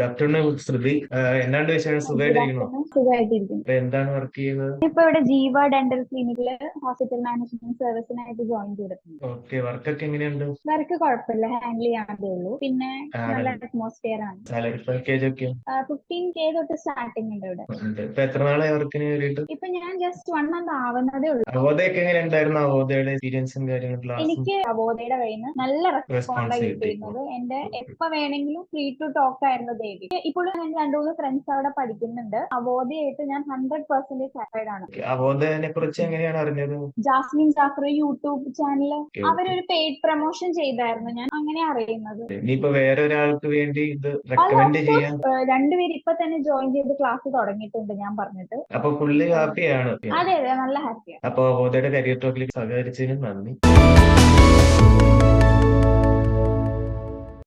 Good afternoon ശ്രുതി എന്നാണ്ട് വിശേഷം? സുഖമായിട്ടിരിക്കണോ എന്താണ് വർക്ക് ചെയ്യുന്നത്? ഇപ്പൊ ഇവിടെ ജീവ ഡെന്റൽ ക്ലിനിക്കിൽ ഹോസ്പിറ്റൽ മാനേജ്മെന്റ് സർവീസിനായിട്ട് ജോയിൻ ചെയ്തിട്ടുണ്ട്. ഓക്കെ വർക്കൊക്കെ എങ്ങനെയുണ്ട്? വർക്ക് കുഴപ്പമില്ല ഹാൻഡിൽ ചെയ്യാതേ ഉള്ളൂ. പിന്നെ നല്ല അറ്റ്മോസ്ഫിയർ ആണ്. സാലറി പാക്കേജ് ഒക്കെ ഫിഫ്റ്റീൻ കെ തൊട്ട് സ്റ്റാർട്ടിംഗ് ഉണ്ട് ഇവിടെ. ഇപ്പൊ എത്ര നാളായി വർക്കിന് കയറിയിട്ട്? ഇപ്പൊ ഞാൻ ജസ്റ്റ് വൺ മന്ത് ആവുന്നതേ ഉള്ളൂ. അവോദയൊക്കെ എങ്ങനെ ഉണ്ടായിരുന്നു അവോദയുടെ എക്സ്പീരിയൻസും കാര്യങ്ങളും എനിക്ക് അവോധയുടെ കയ്യിൽ നിന്ന് നല്ല റെസ്പോൺസിബിലിറ്റി കിട്ടിയിരുന്നത്. എന്റെ എപ്പോ വേണമെങ്കിലും ഫ്രീ ടു ടോക്ക് ആയിരുന്നു ദേവി ഇപ്പോഴും ഞാൻ രണ്ടുമൂന്ന് ഫ്രണ്ട്സ് അവിടെ പഠിക്കുന്നുണ്ട്. അവോധയായിട്ട് ഞാൻ ഹൺഡ്രഡ് പെർസെന്റേജ് സാറ്റിസ്ഫൈഡ് ആണ്. അവോദനെ കുറിച്ച് എങ്ങനെയാണ് അറിഞ്ഞത്? ജാസ്മിൻ ജാഫർ യൂട്യൂബ് ഓക്കെ അവരൊരു പെയ്ഡ് പ്രൊമോഷൻ ചെയ്തായിരുന്നു. ഞാൻ അങ്ങനെ അറിയുന്നത്. ഇനിയിപ്പോ വേറെ ഒരാൾക്ക് വേണ്ടി ഇത് റെക്കമെൻഡ് ചെയ്യാൻ രണ്ടുപേര് ഇപ്പൊ തന്നെ ജോയിൻ ചെയ്ത് ക്ലാസ് തുടങ്ങിയിട്ടുണ്ട് ഞാൻ പറഞ്ഞിട്ട്. അപ്പൊ പുള്ളി ഹാപ്പിയാണ് അതെ അതെ നല്ല ഹാപ്പിയാണ് അപ്പൊ അവോദയുടെ കരിയർ ടോക്കിലേക്ക് സഹകരിച്ചതിന് നന്ദി.